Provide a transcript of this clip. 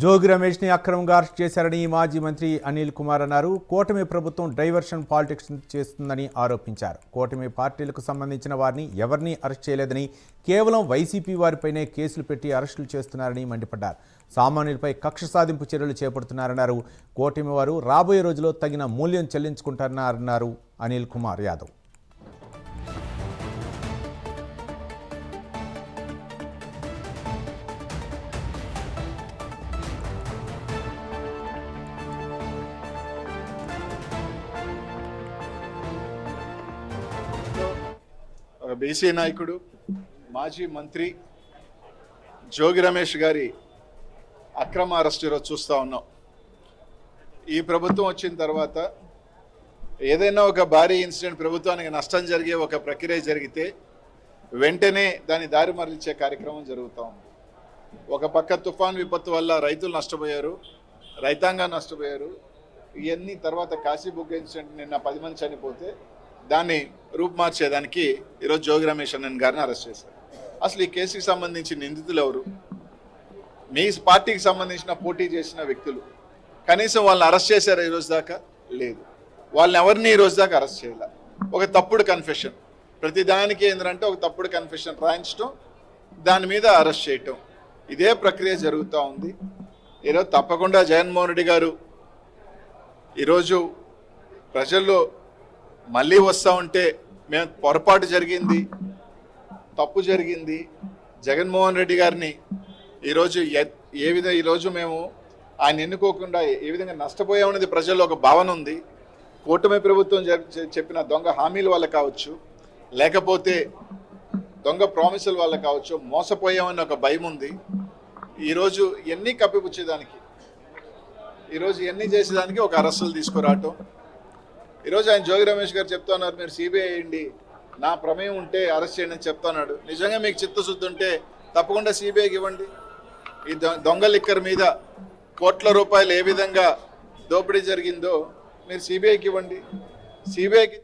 జోగి రమేష్ని అక్రమంగా అరెస్ట్ చేశారని మాజీ మంత్రి అనిల్ కుమార్ అన్నారు. కూటమి ప్రభుత్వం డైవర్షన్ పాలిటిక్స్ చేస్తుందని ఆరోపించారు. కూటమి పార్టీలకు సంబంధించిన వారిని ఎవరిని అరెస్ట్ చేయలేదని కేవలం వైసీపీ వారిపైనే కేసులు పెట్టి అరెస్టులు చేస్తున్నారని మండిపడ్డారు. సామాన్యులపై కక్ష సాధింపు చర్యలు చేపడుతున్నారన్నారు. కూటమి వారు రాబోయే రోజుల్లో తగిన మూల్యం చెల్లించుకుంటారన్నారు అనిల్ కుమార్ యాదవ్. బీసీ నాయకుడు మాజీ మంత్రి జోగి రమేష్ గారి అక్రమ అరెస్ట్ ఈరోజు చూస్తూ ఉన్నాం. ఈ ప్రభుత్వం వచ్చిన తర్వాత ఏదైనా ఒక భారీ ఇన్సిడెంట్ ప్రభుత్వానికి నష్టం జరిగే ఒక ప్రక్రియ జరిగితే వెంటనే దాని దారి మరలిచ్చే కార్యక్రమం జరుగుతూ ఉంది. ఒక పక్క తుఫాన్ విపత్తు వల్ల రైతులు నష్టపోయారు రైతాంగం నష్టపోయారు ఇవన్నీ తర్వాత కాశీబుగ్గ ఇన్సిడెంట్ నిన్న పది మంది చనిపోతే దాన్ని రూపుమార్చేదానికి ఈరోజు జోగి రమేష్ అన్నన్ గారిని అరెస్ట్ చేశారు. అసలు ఈ కేసుకి సంబంధించి నిందితులు ఎవరు? మీ పార్టీకి సంబంధించిన పోటీ చేసిన వ్యక్తులు. కనీసం వాళ్ళని అరెస్ట్ చేశారు ఈరోజు దాకా? లేదు. వాళ్ళని ఎవరిని ఈరోజు దాకా అరెస్ట్ చేయాలి? ఒక తప్పుడు కన్ఫెషన్ ప్రతి దానికి ఏంటంటే ఒక తప్పుడు కన్ఫెషన్ రాయించడం దాని మీద అరెస్ట్ చేయటం. ఇదే ప్రక్రియ జరుగుతూ ఉంది. ఈరోజు తప్పకుండా జగన్మోహన్ రెడ్డి గారు ఈరోజు ప్రజల్లో మళ్ళీ వస్తూ ఉంటే మేము పొరపాటు జరిగింది తప్పు జరిగింది. జగన్మోహన్ రెడ్డి గారిని ఈరోజు ఏ విధంగా ఈరోజు మేము ఆయన ఎన్నుకోకుండా ఏ విధంగా నష్టపోయామనేది ప్రజల్లో ఒక భావన ఉంది. కూటమి ప్రభుత్వం జ- చెప్పిన దొంగ హామీల వల్ల కావచ్చు లేకపోతే దొంగ ప్రామిసుల వల్ల కావచ్చు మోసపోయామని ఒక భయం ఉంది. ఈరోజు ఎన్ని కప్పిపుచ్చేదానికి? ఈరోజు ఎన్ని చేసేదానికి ఒక అరెస్టులు తీసుకురావటం? ఈరోజు ఆయన జోగి రమేష్ గారు చెప్తున్నారు మీరు సిబిఐ అయ్యండి నా ప్రమేయం ఉంటే అరెస్ట్ చేయండి అని చెప్తున్నాడు నిజంగా మీకు చిత్తశుద్ధి ఉంటే తప్పకుండా సిబిఐకి ఇవ్వండి. ఈ దొంగ లిక్కర్ మీద కోట్ల రూపాయలు ఏ విధంగా దోపిడీ జరిగిందో మీరు సిబిఐకి ఇవ్వండి. సిబిఐకి